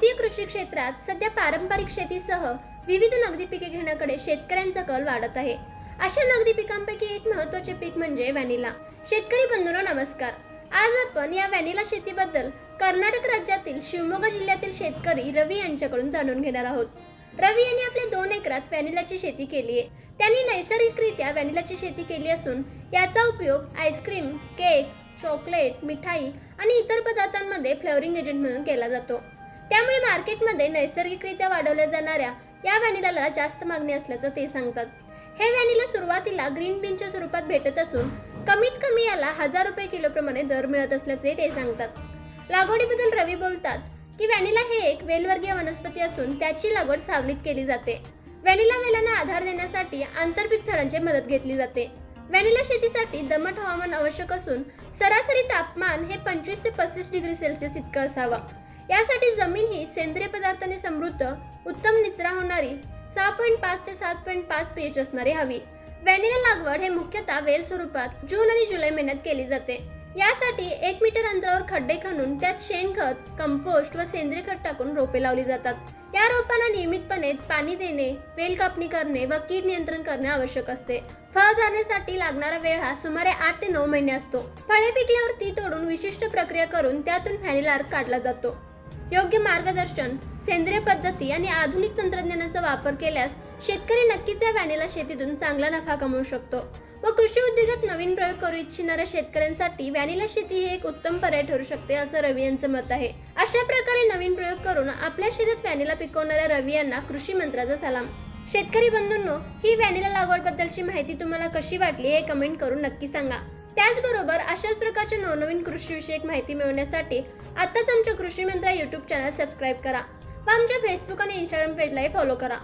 भारतीय कृषी क्षेत्रात सध्या पारंपरिक शेतीसह विविध नगदी पिके घेण्याकडे शेतकऱ्यांचा कल वाढत आहे. अशा नगदी पिकांपैकी एक महत्त्वाचे पीक म्हणजे व्हॅनिला. शेतकरी बंधूंनो नमस्कार. आज आपण या व्हॅनिला शेतीबद्दल कर्नाटक राज्यातील शिवमोगा जिल्ह्यातील शेतकरी रवी यांच्याकडून जाणून घेणार आहोत. रवी यांनी आपल्या दोन एकरात व्हॅनिलाची शेती केली आहे. त्यांनी नैसर्गिकरित्या व्हॅनिलाची शेती केली असून याचा उपयोग आईस्क्रीम केक चॉकलेट मिठाई आणि इतर पदार्थांमध्ये फ्लेवरिंग एजंट म्हणून केला जातो. त्यामुळे मार्केटमध्ये नैसर्गिकरित्या वाढवल्या जाणाऱ्या या व्हॅनिलाला जास्त मागणी असल्याचं ते सांगतात. हे व्हॅनिला सुरुवातीला ग्रीन बीनच्या स्वरूपात भेटत असून कमीत कमी याला हजार रुपये किलोप्रमाणे दर मिळत असल्याचे ते सांगतात. लागवडीबद्दल रवी बोलतात की व्हॅनिला हे एक वेलवर्गीय वनस्पती असून त्याची लागवड सावलीत केली जाते. व्हॅनिला वेलांना आधार देण्यासाठी आंतरपीक झाडांची मदत घेतली जाते. व्हॅनिला शेतीसाठी दमट हवामान आवश्यक असून सरासरी तापमान हे पंचवीस ते पस्तीस डिग्री सेल्सिअस इतकं असावं. यासाठी जमीन ही सेंद्रिय पदार्थाने समृद्ध उत्तम निचरा होणारी सहा पॉईंट पाच ते सात पॉईंट पाच पीएच असणारी हवी. व्हॅनिला लागवड हे मुख्यतः वेल स्वरूपात जून आणि जुलै महिन्यात केली जाते. यासाठी एक मीटर अंतरावर खड्डे खणून त्यात शेणखत कंपोस्ट व सेंद्रिय खत टाकून रोपे लावली जातात. या रोपांना नियमितपणे पाणी देणे वेल कापणी करणे व कीड नियंत्रण करणे आवश्यक असते. फळ धरण्यासाठी लागणारा वेळ हा सुमारे आठ ते नऊ महिने असतो. फळे पिकल्यावर ती तोडून विशिष्ट प्रक्रिया करून त्यातून व्हॅनिला काढला जातो. योग्य मार्गदर्शन सेंद्रिय पद्धती आणि आधुनिक तंत्रज्ञानाचा वापर केल्यास शेतकरी नक्कीच या व्हॅनिला शेतीतून चांगला नफा कमवू शकतो व कृषी उद्योगात नवीन प्रयोग करू इच्छिणाऱ्या शेतकऱ्यांसाठी व्हॅनिला शेती हे एक उत्तम पर्याय ठरू शकते असं रवी यांचं मत आहे. अशा प्रकारे नवीन प्रयोग करून आपल्या शेतात व्हॅनिला पिकवणाऱ्या रवी यांना कृषी मंत्र्याचा सलाम. शेतकरी बंधूंनो ही व्हॅनिला लागवडबद्दलची माहिती तुम्हाला कशी वाटली हे कमेंट करून नक्की सांगा. त्याचबरोबर अशाच प्रकारच्या नवनवीन कृषीविषयक माहिती मिळवण्यासाठी आत्ताच आमच्या कृषी मंत्रा यूट्यूब चॅनल सबस्क्राईब करा व आमच्या फेसबुक आणि इंस्टाग्राम पेजलाही फॉलो करा.